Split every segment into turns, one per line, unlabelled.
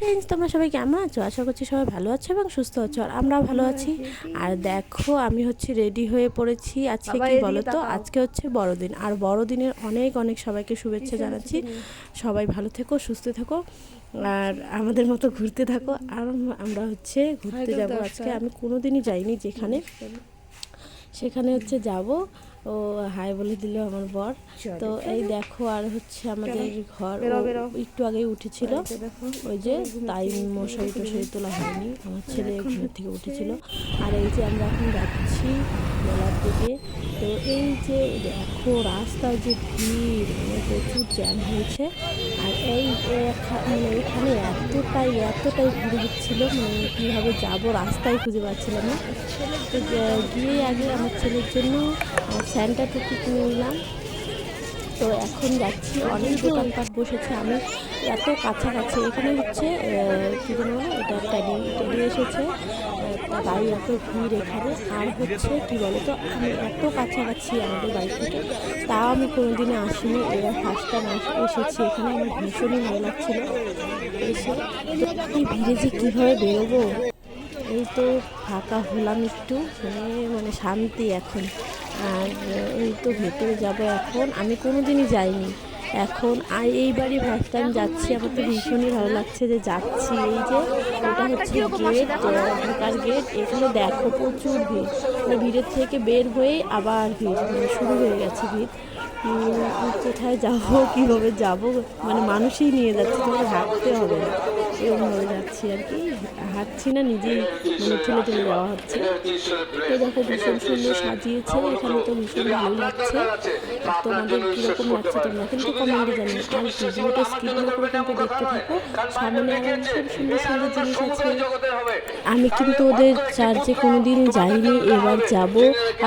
Friends তোমরা সবাই কেমন আছো? আশা করছি সবাই ভালো আছো এবং সুস্থ আছো আর আমরাও ভালো আছি। আর দেখো আমি হচ্ছে রেডি হয়ে পড়েছি। আজকে কি বলো তো আজকে হচ্ছে বড়দিন। আর বড়দিনের অনেক অনেক সবাইকে শুভেচ্ছা জানাচ্ছি। সবাই ভালো থেকো সুস্থ থেকো। আর আমাদের মতো ঘুরতে থাকো। আর আমরা হচ্ছে ঘুরতে যাব। আজকে আমি কোনোদিনই যাইনি যেখানে। সেখানে হচ্ছে যাব। ও হাই বলে দিল আমার বর। তো এই দেখো আর হচ্ছে আমাদের ঘর একটু আগেই উঠেছিল। ওই যে তাই মশারি টশারি তোলা হয়নি আমার ছেলে ঘর থেকে উঠেছিল। আর এই যে আমরা এখন যাচ্ছি মেলার দিকে। তো এই যে দেখো রাস্তায় যে ভিড় মানে প্রচুর জ্যাম হয়েছে। আর এই মানে এখানে এতটাই এতটাই ভিড় হচ্ছিল মানে কীভাবে যাব রাস্তায় খুঁজে পাচ্ছিলাম না। তো গিয়ে আগে আমার ছেলের জন্য স্যান্টা টুপি কিনে নিলাম। তো এখন যাচ্ছি, অনেক দোকানপাট বসেছে, আমি এত কাছাকাছি। এখানে হচ্ছে কী যেন বলে, এটা ট্যাডি ট্যাডি এসেছে। গাড়ি এত ভিড় এখানে। আর হচ্ছে কি বলতো, আমি এত কাছাকাছি আমাদের বাড়ি থেকে, তাও আমি কোনোদিনও আসিনি। এবার ফার্স্ট টাইম এসেছি এখানে, আমার ভীষণই ভালো লাগছিল এসে। এই ভিড়ে যে কীভাবে বেরোবো? এই তো ফাঁকা হলাম একটু মানে মানে শান্তি এখন। আর এই তো ভেতরে যাব এখন। আমি কোনো দিনই যাইনি। এখন আর এইবারই ফার্স্ট টাইম যাচ্ছি আমার তো ভীষণই ভালো লাগছে যে যাচ্ছি। এই যে ওটা হচ্ছে গেট ঢাকার গেট এখানে দেখো প্রচুর ভিড়। মানে ভিড়ের থেকে বের হয়ে আবার ভিড় মানে শুরু হয়ে গেছে ভিড়। কোথায় যাব, কীভাবে যাব? মানে মানুষই নিয়ে যাচ্ছে, তোমাকে হাঁটতে হবে এরকমভাবে যাচ্ছি আর কি। হাঁটছি না, নিজেই মানে ঠেলে ঠেলে যাওয়া হচ্ছে। তো দেখো, ভীষণ সুন্দর সাজিয়েছে। এখানে তো ভীষণ ভালো লাগছে। আর তোমাদের কীরকম লাগছে তোমরা কিন্তু কমেন্টে জানিও। আর ভিডিওটা স্কিপ করে কিন্তু দেখতে থাকো। সামনে খুব সুন্দর সুন্দর জিনিস আছে। আমি কিন্তু ওদের চার্চে কোনোদিন যাইনি। এবার যাব।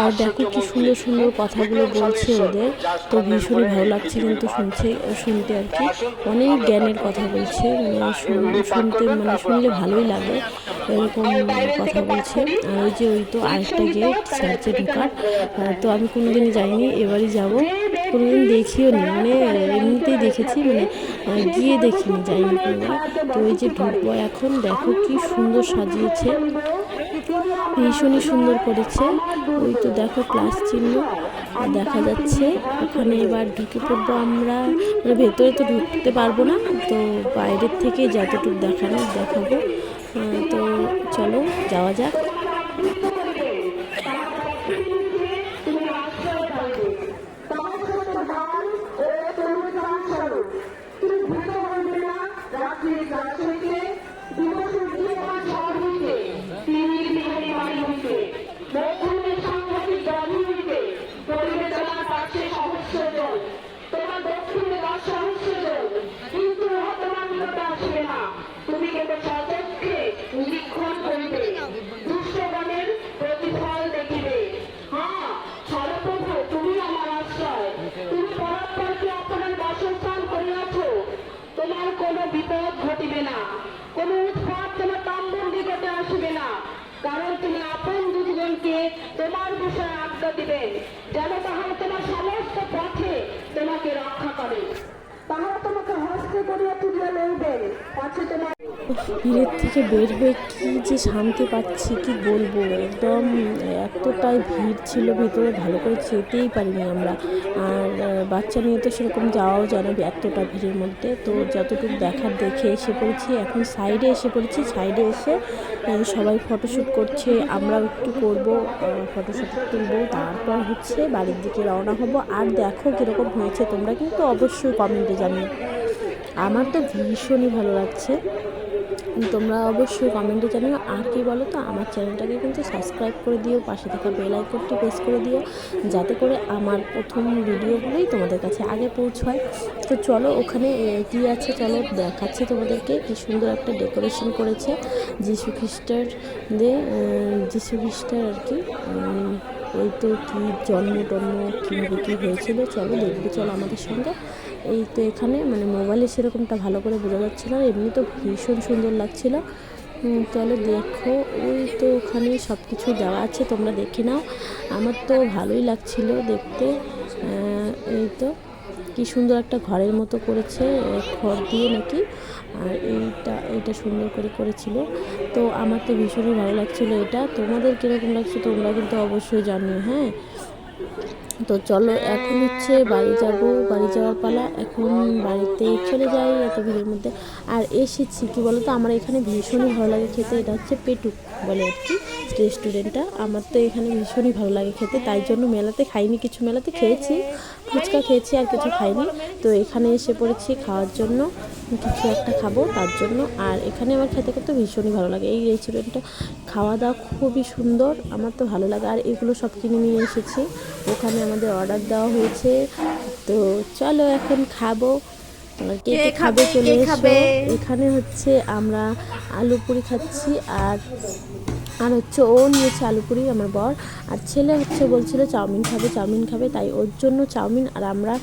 আর দেখো কি সুন্দর সুন্দর কথাগুলো বলছে ওদের। তো ভীষণই ভালো লাগছে কিন্তু শুনছে, শুনতে আর কি। অনেক জ্ঞানের কথা বলছে মানে শুন- শুনতে মানে শুনলে ভালোই লাগে, এরকম কথা বলছে। আর ওই যে ওই তো আরেকটা গেট চার্চে ঢোকার তো আমি কোনোদিন যাইনি, এবারই যাব। কোনোদিন দেখিও নি মানে এমনিতেই দেখেছি মানে গিয়ে দেখিনি যাইনি কোনোদিন তো ওই যে ঢুকবো এখন, দেখো কি সুন্দর সাজিয়েছে, ভীষণই সুন্দর করেছে। ওই তো দেখো, প্লাস চিহ্ন। দেখা যাচ্ছে ওখানে এবার ঢুকে পড়ব আমরা। মানে ভেতরে তো ঢুকতে পারব না, তো বাইরের থেকে যতটুকু দেখানো দেখাবো। তো চলো, যাওয়া যাক।
বিপদ ঘটিবে না। কোন উৎপাত তোমার তাম্বর নিকটে আসবে না। কারণ তুমি আপন দুজনকে তোমার বিষয়ে আজ্ঞা দিবেন যেন তাহারা তোমার সমস্ত পথে তোমাকে রক্ষা করে। তাহারা তোমাকে হস্তে করিয়া তুলিয়া লইবেন পাছে তোমার
ভিড়ের থেকে বের হয়ে কি যে শান্তি পাচ্ছি, কি বলব? একদম, এতটাই ভিড় ছিল, ভেতরে ভালো করে যেতেই পারিনি আমরা। আর বাচ্চা নিয়ে তো সেরকম যাওয়াও যায় না এতটা ভিড়ের মধ্যে। তো যতটুকু দেখার দেখে এসে পড়েছি, এখন সাইডে এসে পড়েছি, সাইডে এসে সবাই ফটোশ্যুট করছে, আমরাও একটু করব ফটোশ্যুট তুলবো। তারপর হচ্ছে বাড়ির দিকে রওনা হব। আর দেখো কীরকম হয়েছে, তোমরা কিন্তু অবশ্যই কমেন্টে জানিও। আমার তো ভীষণই ভালো লাগছে। তোমরা অবশ্যই কমেন্টে জানিও। আর কি বলো তো আমার চ্যানেলটাকে কিন্তু সাবস্ক্রাইব করে দিও, পাশে থাকা বেল আইকনটি প্রেস করে দিও, যাতে করে আমার প্রথম ভিডিওগুলোই তোমাদের কাছে আগে পৌঁছয়। তো চলো, ওখানে কি আছে, চলো দেখাচ্ছি তোমাদেরকে কি সুন্দর একটা ডেকোরেশন করেছে। যিশু খ্রিস্টের যিশু খ্রিস্টের আর কি ওই তো কী জন্ম টন্ম কীভাবে কী হয়েছিল? চলো দেখবে চলো আমাদের সঙ্গে। এই তো এখানে মানে মোবাইলে সেরকমটা ভালো করে বোঝা যাচ্ছিল এমনি তো ভীষণ সুন্দর লাগছিল। চলো দেখো, ওই তো ওখানে সব কিছু দেওয়া আছে, তোমরা দেখে নাও। আমার তো ভালোই লাগছিল দেখতে। এই তো কি সুন্দর একটা ঘরের মতো করেছে খড় দিয়ে নাকি। আর এইটা এইটা সুন্দর করে করেছিল। তো আমার তো ভীষণই ভালো লাগছিল এটা। তোমাদের কীরকম লাগছে তোমরা কিন্তু অবশ্যই জানিও হ্যাঁ? তো চলো, এখন হচ্ছে বাড়ি যাব, বাড়ি যাওয়ার পালা। এখন বাড়িতে চলে যাই এত ভিড়ের মধ্যে। আর এসেছি, কি বলতো, আমার এখানে ভীষণই ভালো লাগে খেতে। এটা হচ্ছে পেটুক বলে আর কি রেস্টুরেন্টটা আমার তো এখানে ভীষণই ভালো লাগে খেতে। তাই জন্য মেলাতে খাইনি, কিছু মেলাতে খেয়েছি। ফুচকা খেয়েছি আর কিছু খাইনি। তো এখানে এসে পড়েছি খাওয়ার জন্য। কিছু একটা খাব তার জন্য। আর এখানে আমার খেতে খেতে ভীষণই ভালো লাগে। এই রেস্টুরেন্টটা খাওয়া দাওয়া খুবই সুন্দর। আমার তো ভালো লাগে। আর এগুলো সব কিনে নিয়ে এসেছি। ওখানে আমাদের অর্ডার দেওয়া হয়েছে। তো চলো এখন খাব। কে কে খাবে? চলে এসো। এখানে হচ্ছে আমরা আলু পুরি খাচ্ছি আর আর হচ্ছে ও নিয়েছে আলু পুরি, আমার বর। আর ছেলে হচ্ছে বলছিল চাউমিন খাবে চাউমিন খাবে, তাই ওর জন্য চাউমিন। আর আমরা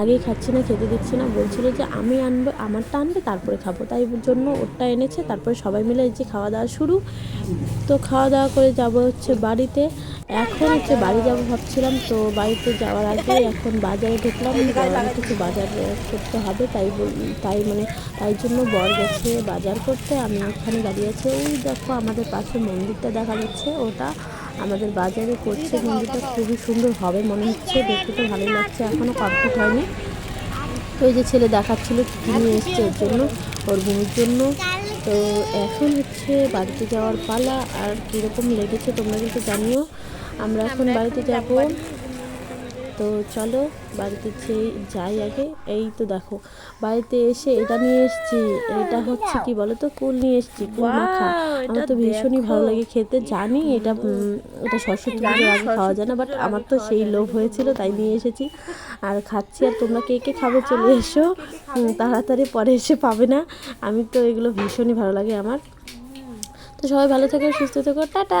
আগেই খাচ্ছি না, খেতে দিচ্ছি না। বলছিল যে আমি আনব, আমারটা আনবে, তারপরে খাব। তাই ওর জন্য ওরটা এনেছে, তারপরে সবাই মিলে যে খাওয়া দাওয়া শুরু। তো খাওয়া দাওয়া করে যাব হচ্ছে বাড়িতে। এখন হচ্ছে বাড়ি যাব ভাবছিলাম, তো বাড়িতে যাওয়ার আগে এখন বাজারে ঢুকলাম। কিছু বাজার করতে হবে, তাই তাই মানে তাই জন্য বর গেছে বাজার করতে। আমি ওখানে দাঁড়িয়ে আছি। ওই দেখো আমাদের পাশে মন্দিরটা দেখা যাচ্ছে, ওটা আমাদের বাজারে করছে। মন্দিরটা খুবই সুন্দর হবে, মনে হচ্ছে। দেখতে তো ভালোই লাগছে এখনও কমপ্লিট হয়নি। তো এই যে ছেলে দেখাচ্ছিলো কী নিয়ে এসছে ওর জন্য, ওর বোনের জন্য। তো এখন হচ্ছে বাড়িতে যাওয়ার পালা আর কীরকম লেগেছে তোমরা কিন্তু জানিও। আমরা এখন বাড়িতে যাব তো চলো বাড়িতে যে যাই আগে এই তো দেখো বাড়িতে এসে এটা নিয়ে এসেছি। এটা হচ্ছে কি বলো তো কুল নিয়ে এসেছি কুল মাখা আমার তো ভীষণই ভালো লাগে খেতে জানি এটা এটা সরস্বতী পুজোর আগে খাওয়া যায় না বাট আমার তো সেই লোভ হয়েছিল তাই নিয়ে এসেছি। আর খাচ্ছি আর তোমরা কে কে খাবে চলে এসো। তাড়াতাড়ি পরে এসে পাবে না। আমি তো এগুলো ভীষণই ভালো লাগে আমার। তো সবাই ভালো থেকো সুস্থ থেকো টাটা।